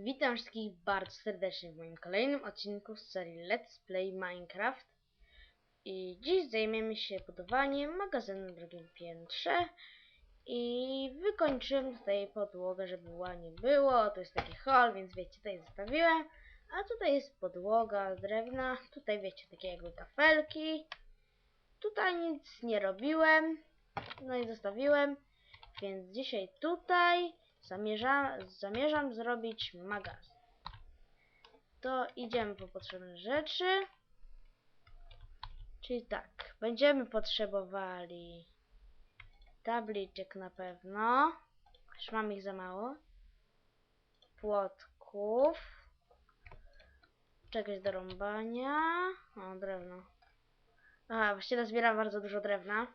Witam wszystkich bardzo serdecznie w moim kolejnym odcinku z serii Let's Play Minecraft. I dziś zajmiemy się budowaniem magazynu na drugim piętrze. I wykończyłem tutaj podłogę, żeby ładnie było. To jest taki hol, więc wiecie, tutaj zostawiłem. A tutaj jest podłoga drewna. Tutaj wiecie, takie jakby kafelki. Tutaj nic nie robiłem. No i zostawiłem. Więc dzisiaj tutaj zamierzam, zamierzam zrobić magazyn. To idziemy po potrzebne rzeczy. Czyli tak, będziemy potrzebowali tabliczek na pewno. Już mam ich za mało. Płotków. Czegoś do rąbania. O, drewno. Aha, właściwie zbieram bardzo dużo drewna.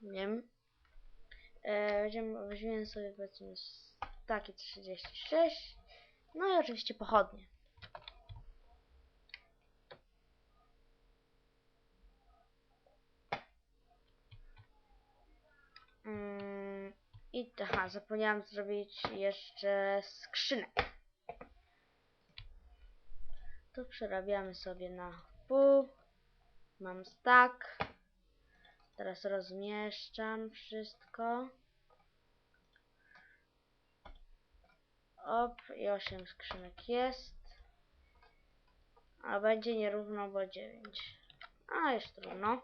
Wiem. E, weźmiemy, sobie powiedzmy takie 36. No i oczywiście pochodnie. Mm, I aha, zapomniałam zrobić jeszcze skrzynek. To przerabiamy sobie na pół. Mam stack. Teraz rozmieszczam wszystko. Op, i 8 skrzynek jest. A będzie nierówno, bo 9. A, jest trudno.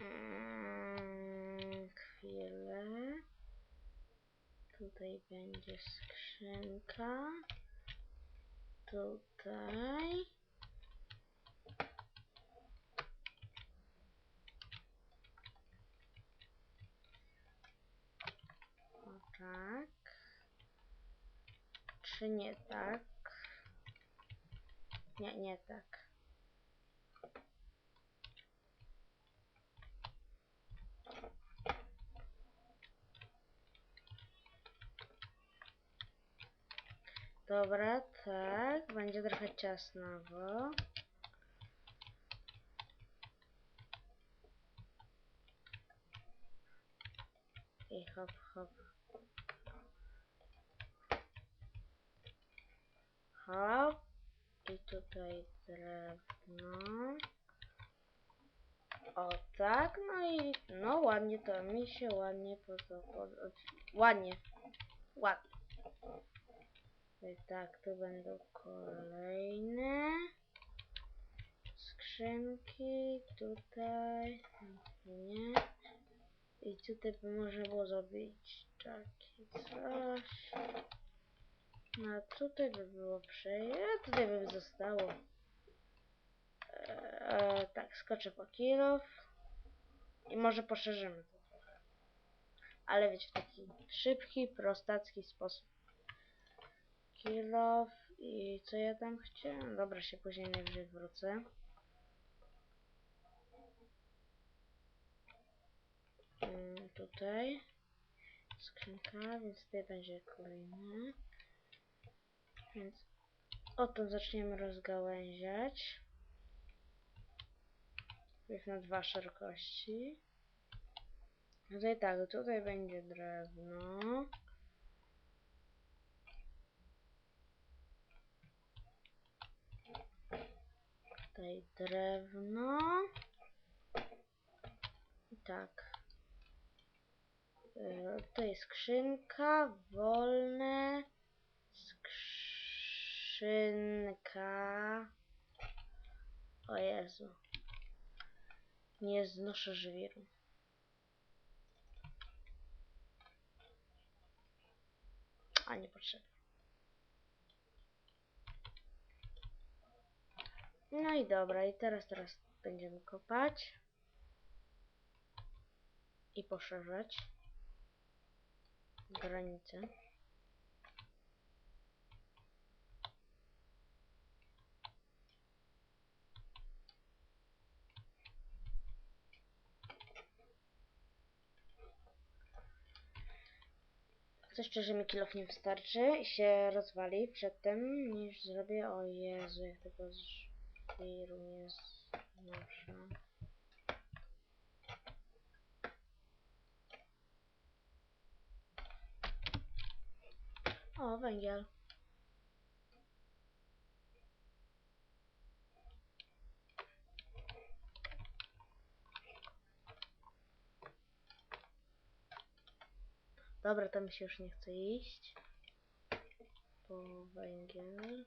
Mm, chwilę. Tutaj będzie skrzynka. Tutaj. O tak. Czy nie tak? Nie, nie tak. Dobra, tak. Będzie trochę ciasnowo. I hop, hop. Hop. I tutaj drewno. O tak, no i no ładnie to mi się ładnie podoba. Pod, ładnie. Ładnie. Tak, tu będą kolejne skrzynki. Tutaj. Nie. I tutaj by można było zrobić takie coś. No a tutaj by było przejście. Tutaj by zostało. Eee, tak, skoczę po kilof. I może poszerzymy to trochę. Ale wiecie, w taki szybki, prostacki sposób. Kilof i co ja tam chciałem? Dobra, się później najwyżej wrócę. Mm, tutaj skrzynka, więc tutaj będzie kolejny. Więc oto zaczniemy rozgałęziać. Jest na dwa szerokości. Tutaj tak, tutaj będzie drewno. Tutaj drewno. I tak. E, Tutaj skrzynka, wolne, skrzynka. O Jezu. Nie znoszę żwiru. A nie potrzebne. No i dobra, i teraz, teraz będziemy kopać. I poszerzać granice. Coś szczerze mi kilof nie wystarczy i się rozwali przedtem niż zrobię. O Jezu, jak tego papieru jest nasza. O, węgiel. Dobra, tam się już nie chce iść. Po węgiel.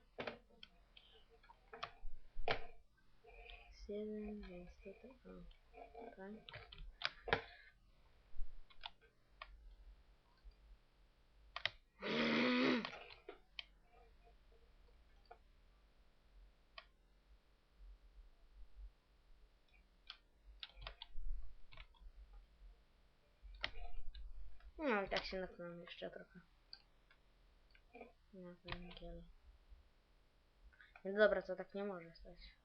Jest jeden, więc tutaj. O, tak. No i tak się napnąłem jeszcze trochę. Na węgiel. No dobra, to tak nie może stać.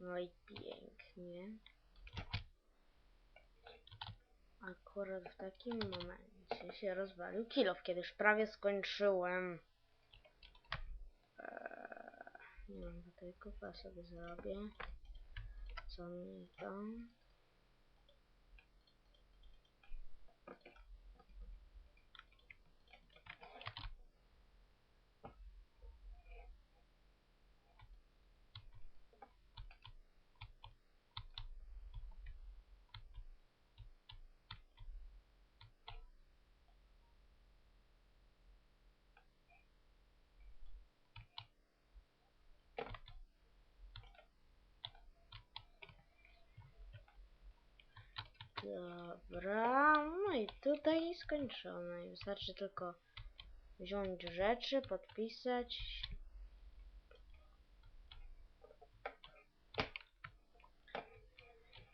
No i pięknie. Akurat w takim momencie się rozwalił kilof, kiedy już prawie skończyłem. Eee, nie mam baterików, a sobie zrobię. Co mi to? Dobra, no i tutaj skończone. Wystarczy tylko wziąć rzeczy, podpisać.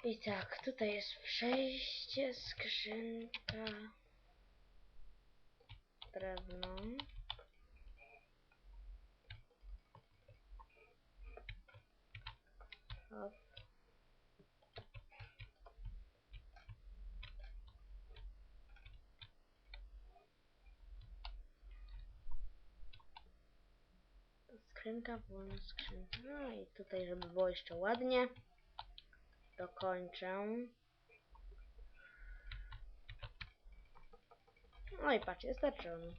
I tak, tutaj jest przejście, skrzynka, drewno. Hop. Skrzynka, wolna skrzynka. No i tutaj, żeby było jeszcze ładnie, dokończę. No i patrz, jest zaczęły.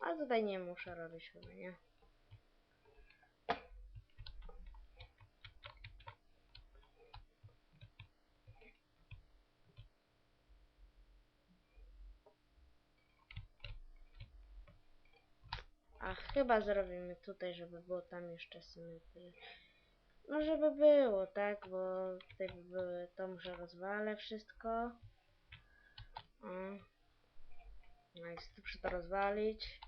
A tutaj nie muszę robić chyba, nie? A chyba zrobimy tutaj, żeby było tam jeszcze symetry. No żeby było, tak? Bo tutaj by były, to może rozwalę wszystko. O. No i muszę to rozwalić.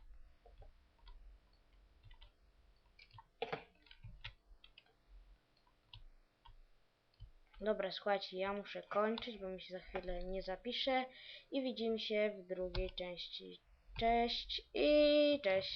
Dobra, słuchajcie, ja muszę kończyć, bo mi się za chwilę nie zapisze i widzimy się w drugiej części. Cześć i cześć.